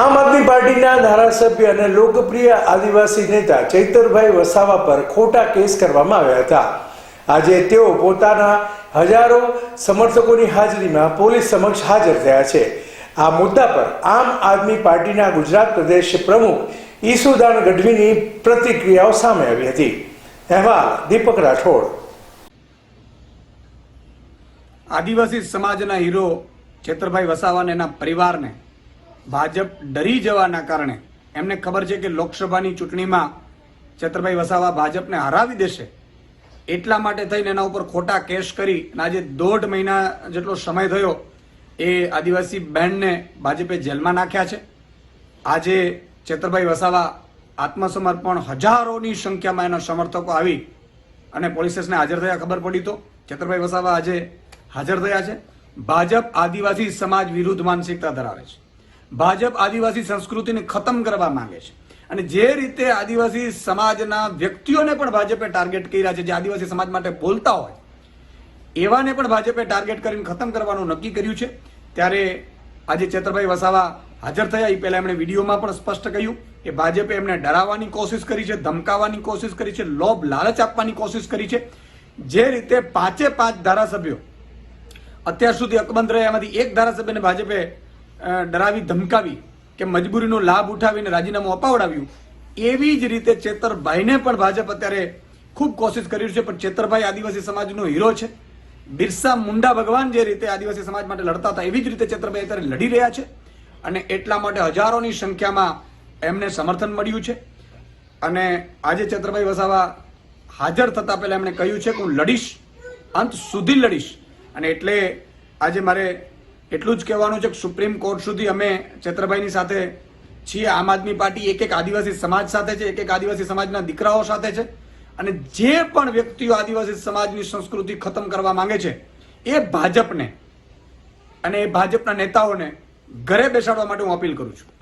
આમ આદમી પાર્ટીના ધારાસભ્ય અને લોકપ્રિય આદિવાસી નેતા ચૈતરભાઈ વસાવા પર ખોટા કેસ કરવામાં આવ્યા હતા. આજે તેઓ પોતાના હજારો સમર્થકોની હાજરીમાં પોલીસ સમક્ષ હાજર થયા છે. આ મુદ્દા પર આમ આદમી પાર્ટીના ગુજરાત પ્રદેશ પ્રમુખ ઈસુદાન ગઢવીની પ્રતિક્રિયાઓ સામે આવી હતી. અહેવાલ દીપક રાઠોડ. આદિવાસી સમાજના હીરો ચેતરભાઈ વસાવાને એના પરિવારને ભાજપ ડરી જવાના કારણે એમને ખબર છે કે લોકસભાની ચૂંટણીમાં છત્રભાઈ વસાવા ભાજપને હરાવી દેશે. એટલા માટે થઈને એના ઉપર ખોટા કેસ કરી અને આજે દોઢ મહિના જેટલો સમય થયો એ આદિવાસી બહેનને ભાજપે જેલમાં નાખ્યા છે. આજે ચેતરભાઈ વસાવા આત્મસમર્પણ હજારોની સંખ્યામાં એના સમર્થકો આવી અને પોલીસ હાજર થયા ખબર પડી તો ચેતરભાઈ વસાવા આજે હાજર થયા છે. ભાજપ આદિવાસી સમાજ વિરુદ્ધ માનસિકતા ધરાવે છે. ભાજપ આદિવાસી સંસ્કૃતિને ખતમ કરવા માંગે છે. અને જે રીતે આદિવાસી સમાજના વ્યક્તિઓને પણ ભાજપે ટાર્ગેટ કર્યા છે, જે આદિવાસી સમાજ માટે બોલતા હોય, એવાને પણ ભાજપે ટાર્ગેટ કરીને ખતમ કરવાનું નક્કી કર્યું છે. ત્યારે આજે ચેતરભાઈ વસાવા હાજર થયા એ પહેલા એમણે વિડીયોમાં પણ સ્પષ્ટ કહ્યું કે ભાજપે એમને ડરાવવાની કોશિશ કરી છે, ધમકાવવાની કોશિશ કરી છે, લોભ, લાલચ આપવાની કોશિશ કરી છે. જે રીતે પાંચે પાંચ ધારાસભ્યો અત્યાર સુધી અકબંધ રહ્યા, એમાંથી એક ધારાસભ્યને ભાજપે ડરાવી ધમકાવી કે મજબૂરીનો લાભ ઉઠાવીને રાજીનામું અપાવડાવ્યું, એવી જ રીતે ચેતરભાઈને પણ ભાજપ અત્યારે ખૂબ કોશિશ કરી છે. પણ ચેતરભાઈ આદિવાસી સમાજનો હીરો છે. બિરસા મુંડા ભગવાન જે રીતે આદિવાસી સમાજ માટે લડતા હતા, એવી જ રીતે ચેતરભાઈ અત્યારે લડી રહ્યા છે. અને એટલા માટે હજારોની સંખ્યામાં એમને સમર્થન મળ્યું છે. અને આજે ચેતરભાઈ વસાવા હાજર થતા પહેલાં એમણે કહ્યું છે કે હું લડીશ, અંત સુધી લડીશ. અને એટલે આજે મારે એટલું જ કહેવાનું છે કે સુપ્રીમ કોર્ટ સુધી અમે ચેત્રભાઈની સાથે છીએ. આમ આદમી પાર્ટી એક એક આદિવાસી સમાજ સાથે છે, એક એક આદિવાસી સમાજના દીકરાઓ સાથે છે. અને જે પણ વ્યક્તિઓ આદિવાસી સમાજની સંસ્કૃતિ ખતમ કરવા માંગે છે, એ ભાજપને અને એ ભાજપના નેતાઓને ઘરે બેસાડવા માટે હું અપીલ કરું છું.